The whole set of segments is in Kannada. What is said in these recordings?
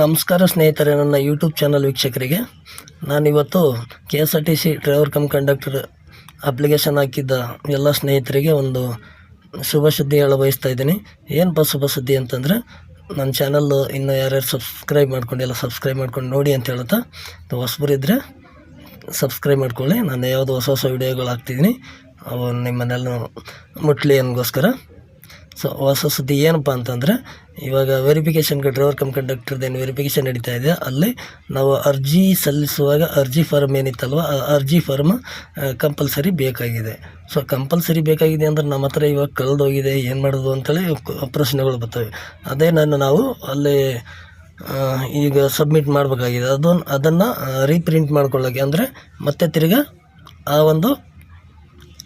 ನಮಸ್ಕಾರ ಸ್ನೇಹಿತರೆ, ನನ್ನ ಯೂಟ್ಯೂಬ್ ಚಾನಲ್ ವೀಕ್ಷಕರಿಗೆ. ನಾನಿವತ್ತು K S R T C driver cum conductor application ಹಾಕಿದ್ದ ಎಲ್ಲ ಸ್ನೇಹಿತರಿಗೆ ಒಂದು ಶುಭ ಸುದ್ದಿ ಹೇಳ ಬಯಸ್ತಾ ಇದ್ದೀನಿ. ಏನಪ್ಪ ಶುಭ ಸುದ್ದಿ ಅಂತಂದರೆ, ನನ್ನ ಚಾನಲ್ಲು ಇನ್ನು ಯಾರ್ಯಾರು ಸಬ್ಸ್ಕ್ರೈಬ್ ಮಾಡ್ಕೊಂಡಿಲ್ಲ ಸಬ್ಸ್ಕ್ರೈಬ್ ಮಾಡ್ಕೊಂಡು ನೋಡಿ ಅಂತ ಹೇಳುತ್ತಾ ಹೊಸಬರಿದ್ದರೆ ಸಬ್ಸ್ಕ್ರೈಬ್ ಮಾಡ್ಕೊಳ್ಳಿ. ನಾನು ಯಾವುದು ಹೊಸ ಹೊಸ ವೀಡಿಯೋಗಳು ಹಾಕ್ತಿದ್ದೀನಿ. ಅವು ನಿಮ್ಮನ್ನೆಲ್ಲ ಮುಟ್ಲಿ ಅನ್ನಗೋಸ್ಕರ ಸೊ ಹೊಸ ಸುದ್ದಿ ಏನಪ್ಪ ಅಂತಂದರೆ, ಇವಾಗ ವೆರಿಫಿಕೇಷನ್ಗೆ ಡ್ರೈವರ್ ಕಮ್ ಕಂಡಕ್ಟರ್ದೇನು ವೆರಿಫಿಕೇಷನ್ ನಡೀತಾ ಇದೆ, ಅಲ್ಲಿ ನಾವು ಅರ್ಜಿ ಸಲ್ಲಿಸುವಾಗ ಅರ್ಜಿ ಫಾರ್ಮ್ ಏನಿತ್ತಲ್ವ, ಆ ಅರ್ಜಿ ಫಾರ್ಮ್ ಕಂಪಲ್ಸರಿ ಬೇಕಾಗಿದೆ. ಸೊ ಕಂಪಲ್ಸರಿ ಬೇಕಾಗಿದೆ ಅಂದ್ರೆ ನಮ್ಮ ಹತ್ರ ಇವಾಗ ಕಳೆದೋಗಿದೆ, ಏನು ಮಾಡೋದು ಅಂತೇಳಿ ಪ್ರಶ್ನೆಗಳು ಬರ್ತವೆ. ಅದೇ ನಾನು ನಾವು ಅಲ್ಲಿ ಈಗ ಸಬ್ಮಿಟ್ ಮಾಡಬೇಕಾಗಿದೆ. ಅದನ್ನು ಅದನ್ನು ರೀಪ್ರಿಂಟ್ ಮಾಡ್ಕೊಳ್ಳೋಕ್ಕೆ ಅಂದರೆ ಮತ್ತೆ ತಿರ್ಗಿ ಆ ಒಂದು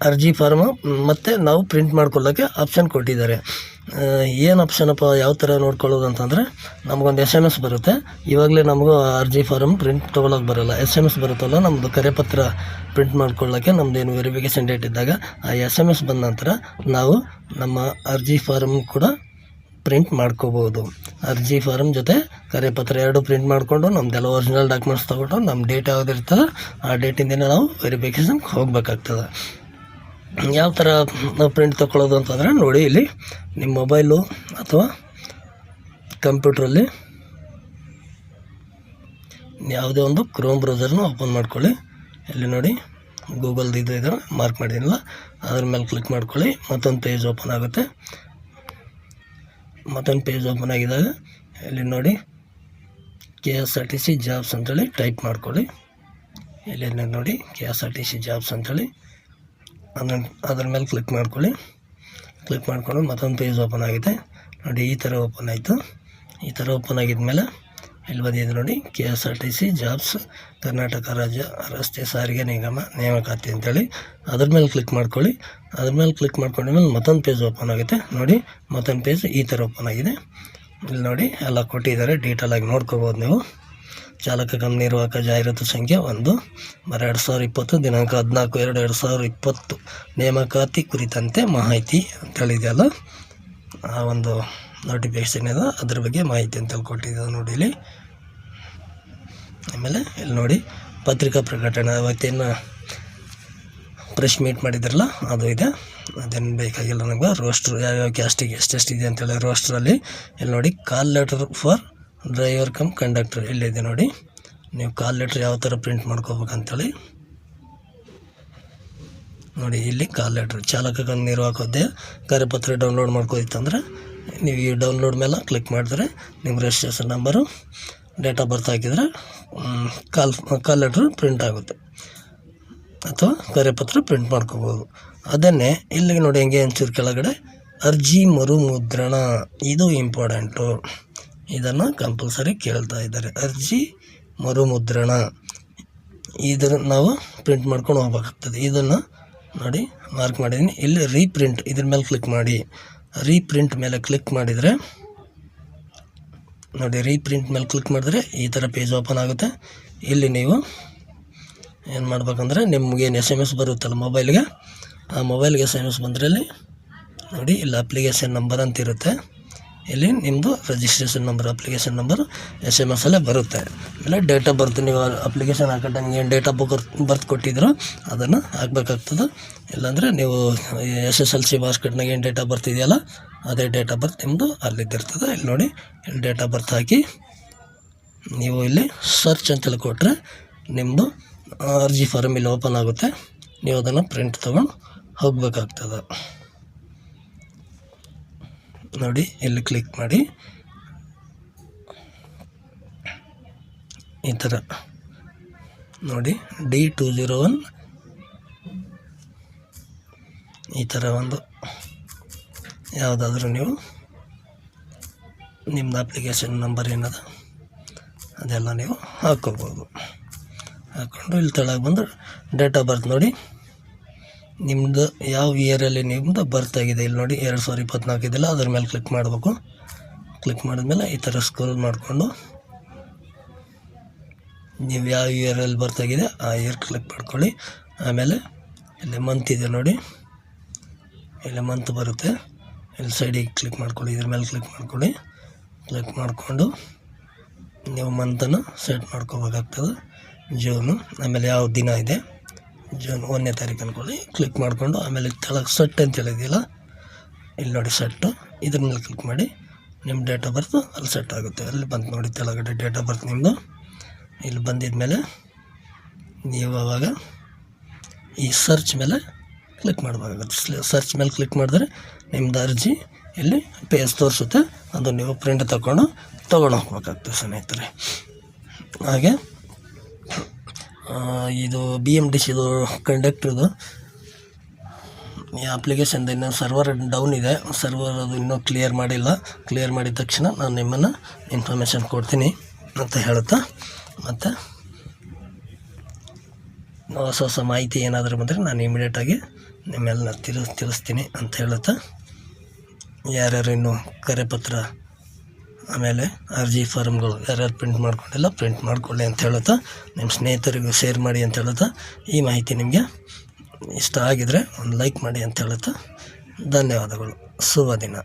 ಅರ್ಜಿ ಫಾರ್ಮ್, ಮತ್ತು ನಾವು ಪ್ರಿಂಟ್ ಮಾಡ್ಕೊಳ್ಳೋಕ್ಕೆ ಆಪ್ಷನ್ ಕೊಟ್ಟಿದ್ದಾರೆ. ಏನು ಆಪ್ಷನಪ್ಪ, ಯಾವ ಥರ ನೋಡ್ಕೊಳ್ಳೋದು ಅಂತಂದರೆ ನಮಗೊಂದು ಎಸ್ ಎಂ ಎಸ್ ಬರುತ್ತೆ. ಇವಾಗಲೇ ನಮಗೂ ಅರ್ಜಿ ಫಾರ್ಮ್ ಪ್ರಿಂಟ್ ತೊಗೊಳಕ್ಕೆ ಬರೋಲ್ಲ. ಎಸ್ ಎಂ ಎಸ್ ಬರುತ್ತಲ್ಲ ನಮ್ಮದು ಕರೆಪತ್ರ ಪ್ರಿಂಟ್ ಮಾಡ್ಕೊಳ್ಳೋಕ್ಕೆ ಏನು ವೆರಿಫಿಕೇಷನ್ ಡೇಟ್ ಇದ್ದಾಗ ಆ ಎಸ್ ಎಂ ಎಸ್ ಬಂದ ನಂತರ ನಾವು ನಮ್ಮ ಅರ್ಜಿ ಫಾರ್ಮ್ ಕೂಡ ಪ್ರಿಂಟ್ ಮಾಡ್ಕೋಬೋದು ಅರ್ಜಿ ಫಾರ್ಮ್ ಜೊತೆ ಕರೆಪತ್ರ ಎರಡು ಪ್ರಿಂಟ್ ಮಾಡಿಕೊಂಡು ನಮ್ದೆಲ್ಲ ಒರಿಜಿನಲ್ ಡಾಕ್ಯುಮೆಂಟ್ಸ್ ತೊಗೊಂಡು ನಮ್ಮ ಡೇಟ್ ಯಾವುದಿರ್ತದೆ ಆ ಡೇಟಿಂದ ನಾವು ವೆರಿಫಿಕೇಷನ್ಗೆ ಹೋಗ್ಬೇಕಾಗ್ತದೆ. ಯಾವ ಥರ ಪ್ರಿಂಟ್ ತೊಗೊಳ್ಳೋದು ಅಂತಂದರೆ ನೋಡಿ ಇಲ್ಲಿ ನಿಮ್ಮ ಮೊಬೈಲು ಅಥವಾ ಕಂಪ್ಯೂಟ್ರಲ್ಲಿ ಯಾವುದೇ ಒಂದು ಕ್ರೋಮ್ ಬ್ರೌಸರ್ನ ಓಪನ್ ಮಾಡ್ಕೊಳ್ಳಿ. ಇಲ್ಲಿ ನೋಡಿ ಗೂಗಲ್ದು ಇದು ಇದನ್ನು ಮಾರ್ಕ್ ಮಾಡಿದ್ದೀನಲ್ಲ ಅದ್ರ ಮೇಲೆ ಕ್ಲಿಕ್ ಮಾಡ್ಕೊಳ್ಳಿ, ಮತ್ತೊಂದು ಪೇಜ್ ಓಪನ್ ಆಗುತ್ತೆ. ಮತ್ತೊಂದು ಪೇಜ್ ಓಪನ್ ಆಗಿದಾಗ ಇಲ್ಲಿ ನೋಡಿ K S R T C jobs ಅಂತೇಳಿ ಟೈಪ್ ಮಾಡ್ಕೊಳ್ಳಿ. ಇಲ್ಲಿ ನೋಡಿ K S R T C jobs ಅಂತೇಳಿ ಅದನ್ನ ಅದ್ರ ಮೇಲೆ ಕ್ಲಿಕ್ ಮಾಡ್ಕೊಳ್ಳಿ. ಕ್ಲಿಕ್ ಮಾಡ್ಕೊಂಡು ಮತ್ತೊಂದು ಪೇಜ್ ಓಪನ್ ಆಗಿದೆ. ನೋಡಿ, ಈ ಥರ ಓಪನ್ ಆಯಿತು. ಈ ಥರ ಓಪನ್ ಆಗಿದ್ಮೇಲೆ ಇಲ್ಲಿ ಬಂದಿದೆ ನೋಡಿ K S R T C jobs Karnataka ರಾಜ್ಯ ರಸ್ತೆ ಸಾರಿಗೆ ನಿಗಮ ನೇಮಕಾತಿ ಅಂತೇಳಿ. ಅದ್ರ ಮೇಲೆ ಕ್ಲಿಕ್ ಮಾಡ್ಕೊಳ್ಳಿ. ಅದ್ರ ಮೇಲೆ ಕ್ಲಿಕ್ ಮಾಡ್ಕೊಂಡ್ಮೇಲೆ ಮತ್ತೊಂದು ಪೇಜ್ ಓಪನ್ ಆಗುತ್ತೆ. ನೋಡಿ, ಮತ್ತೊಂದು ಪೇಜ್ ಈ ಥರ ಓಪನ್ ಆಗಿದೆ. ಇಲ್ಲಿ ನೋಡಿ, ಎಲ್ಲ ಕೊಟ್ಟಿದ್ದಾರೆ. ಡೀಟೇಲಾಗಿ ನೋಡ್ಕೋಬೋದು ನೀವು. ಚಾಲಕ ಕಂಪನಿ ನಿರ್ವಾಹಕ ಜಾಹೀರಾತು ಸಂಖ್ಯೆ ಒಂದು. ಬರ ಎರಡು ಸಾವಿರ ಇಪ್ಪತ್ತು, ದಿನಾಂಕ ಹದಿನಾಲ್ಕು, ಎರಡು ಎರಡು ಸಾವಿರ ಇಪ್ಪತ್ತು. ನೇಮಕಾತಿ ಕುರಿತಂತೆ ಮಾಹಿತಿ ಅಂತೇಳಿದೆಯಲ್ಲ ಆ ಒಂದು ನೋಟಿಫಿಕೇಶನ್ ಇದೆ. ಅದ್ರ ಬಗ್ಗೆ ಮಾಹಿತಿ ಅಂತ ಕೊಟ್ಟಿದ್ದಾರೆ ನೋಡಿ ಇಲ್ಲಿ. ಆಮೇಲೆ ಇಲ್ಲಿ ನೋಡಿ, ಪತ್ರಿಕಾ ಪ್ರಕಟಣೆ. ಅವತ್ತೇನು ಪ್ರೆಸ್ ಮೀಟ್ ಮಾಡಿದ್ರಲ್ಲ, ಅದು ಇದೆ. ಅದೇನು ಬೇಕಾಗಿಲ್ಲ ನಮ್ಗೆ. ರೋಸ್ಟ್ರು ಯಾವ್ಯಾವ ಕ್ಯಾಸ್ಟಿಗೆ ಎಷ್ಟೆಷ್ಟಿದೆ ಅಂತೇಳಿ ರೋಸ್ಟ್ರಲ್ಲಿ ಇಲ್ಲಿ ನೋಡಿ call letter for driver cum conductor ಇಲ್ಲಿದೆ ನೋಡಿ. ನೀವು ಕಾಲ್ ಲೆಟ್ರ್ ಯಾವ ಥರ ಪ್ರಿಂಟ್ ಮಾಡ್ಕೋಬೇಕಂತೇಳಿ. ನೋಡಿ, ಇಲ್ಲಿ ಕಾಲ್ ಲೆಟ್ರ್ ಚಾಲಕ ನಿರ್ವಾಹಕೋದ್ಯ ಕರೆಪತ್ರ ಡೌನ್ಲೋಡ್ ಮಾಡ್ಕೋದಿತ್ತಂದ್ರೆ ನೀವು ಈ ಡೌನ್ಲೋಡ್ ಮೇಲೆ ಕ್ಲಿಕ್ ಮಾಡಿದ್ರೆ, ನಿಮ್ಮ registration number date of birth ಹಾಕಿದರೆ ಕಾಲ್ ಕಾಲ್ ಲೆಟ್ರ್ ಪ್ರಿಂಟ್ ಆಗುತ್ತೆ. ಅಥವಾ ಕರೆಪತ್ರ ಪ್ರಿಂಟ್ ಮಾಡ್ಕೋಬೋದು. ಅದನ್ನೇ, ಇಲ್ಲಿಗೆ ನೋಡಿ ಹೆಂಗೆ ಅಂಚೂರು ಕೆಳಗಡೆ. ಅರ್ಜಿ ಮರುಮುದ್ರಣ. ಇದು ಇಂಪಾರ್ಟೆಂಟು ಇದನ್ನು ಕಂಪಲ್ಸರಿ ಕೇಳ್ತಾ ಇದ್ದಾರೆ. ಅರ್ಜಿ ಮರುಮುದ್ರಣ. ಇದನ್ನು ನಾವು ಪ್ರಿಂಟ್ ಮಾಡ್ಕೊಂಡು ಹೋಗ್ಬೇಕಾಗ್ತದೆ. ಇದನ್ನು ನೋಡಿ ಮಾರ್ಕ್ ಮಾಡಿದ್ದೀನಿ ಇಲ್ಲಿ ರೀಪ್ರಿಂಟ್ ಇದ್ರ ಮೇಲೆ ಕ್ಲಿಕ್ ಮಾಡಿ. ರೀಪ್ರಿಂಟ್ ಮೇಲೆ ಕ್ಲಿಕ್ ಮಾಡಿದರೆ, ನೋಡಿ ರೀಪ್ರಿಂಟ್ ಮೇಲೆ ಕ್ಲಿಕ್ ಮಾಡಿದ್ರೆ ಈ ಥರ ಪೇಜ್ ಓಪನ್ ಆಗುತ್ತೆ. ಇಲ್ಲಿ ನೀವು ಏನು ಮಾಡ್ಬೇಕಂದ್ರೆ ನಿಮ್ಗೇನು ಎಸ್ ಎಂ ಎಸ್ ಬರುತ್ತಲ್ಲ ಮೊಬೈಲ್ಗೆ ಆ ಮೊಬೈಲ್ಗೆ ಎಸ್ ಎಂ ಎಸ್ ಬಂದರೆ ಇಲ್ಲಿ ನೋಡಿ, ಇಲ್ಲಿ ಅಪ್ಲಿಕೇಶನ್ ನಂಬರ್ ಅಂತ ಇರುತ್ತೆ ಇಲ್ಲಿ ನಿಮ್ಮದು registration number application number S M S ಅಲ್ಲೇ ಬರುತ್ತೆ. ಆಮೇಲೆ ಡೇಟ್ ಆಫ್ ಬರ್ತ್ ನೀವು ಅಪ್ಲಿಕೇಶನ್ ಹಾಕೋ ಏನು ಡೇಟ್ ಆಫ್ ಬರ್ತ್ ಕೊಟ್ಟಿದ್ರು ಅದನ್ನು ಹಾಕ್ಬೇಕಾಗ್ತದೆ. ಇಲ್ಲಾಂದರೆ ನೀವು ಎಸ್ ಎಸ್ ಎಲ್ ಸಿ ಮಾರ್ಕ್ಸ್ಕಟ್ನಾಗ ಏನು ಡೇಟ್ ಆಫ್ ಬರ್ತ್ ಇದೆಯಲ್ಲ, ಅದೇ ಡೇಟ್ ಆಫ್ ಬರ್ತ್ ನಿಮ್ಮದು ಅಲ್ಲಿದ್ದಿರ್ತದೆ. ಇಲ್ಲಿ ನೋಡಿ, ಇಲ್ಲಿ ಡೇಟ್ ಆಫ್ ಬರ್ತ್ ಹಾಕಿ ನೀವು ಇಲ್ಲಿ ಸರ್ಚ್ ಅಂತೇಳಿ ಕೊಟ್ಟರೆ ನಿಮ್ಮದು ಅರ್ಜಿ ಫಾರಮ್ ಇಲ್ಲಿ ಓಪನ್ ಆಗುತ್ತೆ. ನೀವು ಅದನ್ನು ಪ್ರಿಂಟ್ ತೊಗೊಂಡು ಹೋಗ್ಬೇಕಾಗ್ತದೆ. ನೋಡಿ, ಇಲ್ಲಿ ಕ್ಲಿಕ್ ಮಾಡಿ. ಈ ಥರ ನೋಡಿ ಡಿ ಟೂ ಜೀರೋ ಒನ್ ಈ ಥರ ಒಂದು. ಯಾವುದಾದ್ರೂ ನೀವು ನಿಮ್ಮದು ಅಪ್ಲಿಕೇಶನ್ ನಂಬರ್ ಏನದ ಅದೆಲ್ಲ ನೀವು ಹಾಕ್ಕೋಬೋದು. ಹಾಕ್ಕೊಂಡು ಇಲ್ಲಿ ತೆಳಗೆ ಬಂದು ಡೇಟ್ ಆಫ್ ಬರ್ತ್ ನೋಡಿ. ನಿಮ್ಮದು ಯಾವ ಇಯರಲ್ಲಿ ನಿಮ್ಮದು ಬರ್ತ್ ಆಗಿದೆ? ಇಲ್ಲಿ ನೋಡಿ, ಎರಡು ಸಾವಿರ ಇಪ್ಪತ್ನಾಲ್ಕು ಇದೆಯಲ್ಲ, ಅದ್ರ ಮೇಲೆ ಕ್ಲಿಕ್ ಮಾಡಬೇಕು. ಕ್ಲಿಕ್ ಮಾಡಿದ್ಮೇಲೆ ಈ ಥರ ಸ್ಕ್ರೋಲ್ ಮಾಡಿಕೊಂಡು ನೀವು ಯಾವ ಇಯರಲ್ಲಿ ಬರ್ತಾಗಿದೆ ಆ ಇಯರ್ ಕ್ಲಿಕ್ ಮಾಡ್ಕೊಳ್ಳಿ. ಆಮೇಲೆ ಇಲ್ಲಿ ಮಂತ್ ಇದೆ ನೋಡಿ. ಇಲ್ಲಿ ಮಂತ್ ಬರುತ್ತೆ. ಇಲ್ಲಿ ಸೈಡಿಗೆ ಕ್ಲಿಕ್ ಮಾಡ್ಕೊಳ್ಳಿ, ಇದ್ರ ಮೇಲೆ ಕ್ಲಿಕ್ ಮಾಡ್ಕೊಳ್ಳಿ. ಕ್ಲಿಕ್ ಮಾಡಿಕೊಂಡು ನೀವು ಮಂತನ್ನು ಸೆಟ್ ಮಾಡ್ಕೋಬೇಕಾಗ್ತದೆ, ಜೂನು. ಆಮೇಲೆ ಯಾವ ದಿನ ಇದೆ? ಜೂನ್ ಒಂದನೇ ತಾರೀಕು ಅಂದ್ಕೊಳ್ಳಿ ಕ್ಲಿಕ್ ಮಾಡಿಕೊಂಡು ಆಮೇಲೆ ಕೆಳಗೆ ಸೆಟ್ ಅಂತ ಹೇಳಿದೆಯಲ್ಲ, ಇಲ್ಲಿ ನೋಡಿ ಸೆಟ್ಟು ಇದ್ರ ಮೇಲೆ ಕ್ಲಿಕ್ ಮಾಡಿ ನಿಮ್ಮ ಡೇಟ್ ಆಫ್ ಬರ್ತ್ ಅಲ್ಲಿ ಸೆಟ್ ಆಗುತ್ತೆ. ಅಲ್ಲಿ ಬಂದು ನೋಡಿ ಕೆಳಗಡೆ ಡೇಟ್ ಆಫ್ ಬರ್ತ್ ನಿಮ್ಮದು ಇಲ್ಲಿ ಬಂದಿದ ಮೇಲೆ ನೀವು ಆವಾಗ ಈ ಸರ್ಚ್ ಮೇಲೆ ಕ್ಲಿಕ್ ಮಾಡಬೇಕಾಗುತ್ತೆ. ಸರ್ಚ್ ಮೇಲೆ ಕ್ಲಿಕ್ ಮಾಡಿದ್ರೆ ನಿಮ್ಮದು ಅರ್ಜಿ ಇಲ್ಲಿ ಪೇಜ್ ತೋರಿಸುತ್ತೆ. ಅದು ನೀವು ಪ್ರಿಂಟ್ ತಗೊಂಡು ತೊಗೊಂಡು ಹೋಗ್ಬೇಕಾಗ್ತದೆ ಸ್ನೇಹಿತರೆ. ಹಾಗೆ ಇದು ಬಿ ಎಂ ಡಿ ಸಿದು ಕಂಡಕ್ಟ್ರದು ಈ ಅಪ್ಲಿಕೇಶನ್ದು ಇನ್ನೂ ಸರ್ವರ್ ಡೌನ್ ಇದೆ. ಸರ್ವರ್ ಅದು ಇನ್ನೂ ಕ್ಲಿಯರ್ ಮಾಡಿಲ್ಲ. ಕ್ಲಿಯರ್ ಮಾಡಿದ ತಕ್ಷಣ ನಾನು ನಿಮ್ಮನ್ನು ಇನ್ಫಾರ್ಮೇಷನ್ ಕೊಡ್ತೀನಿ ಅಂತ ಹೇಳುತ್ತಾ? ಮತ್ತು ಹೊಸ ಹೊಸ ಮಾಹಿತಿ ಏನಾದರೂ ಬಂದರೆ ನಾನು ಇಮಿಡಿಯೇಟಾಗಿ ನಿಮ್ಮೆಲ್ಲ ತಿಳಿ ತಿಳಿಸ್ತೀನಿ ಅಂತ ಹೇಳುತ್ತಾ? ಯಾರ್ಯಾರು ಇನ್ನೂ ಕರೆಪತ್ರ ಆಮೇಲೆ ಅರ್ಜಿ ಫಾರ್ಮ್ಗಳು ಯಾರ್ಯಾರು ಪ್ರಿಂಟ್ ಮಾಡ್ಕೊಂಡಿಲ್ಲ ಪ್ರಿಂಟ್ ಮಾಡ್ಕೊಳ್ಳಿ ಅಂತ ಹೇಳುತ್ತಾ ನಿಮ್ಮ ಸ್ನೇಹಿತರಿಗೂ ಶೇರ್ ಮಾಡಿ ಅಂತ ಹೇಳುತ್ತಾ ಈ ಮಾಹಿತಿ ನಿಮಗೆ ಇಷ್ಟ ಆಗಿದರೆ ಒಂದು ಲೈಕ್ ಮಾಡಿ ಅಂತ ಹೇಳುತ್ತಾ ಧನ್ಯವಾದಗಳು. ಶುಭ ದಿನ.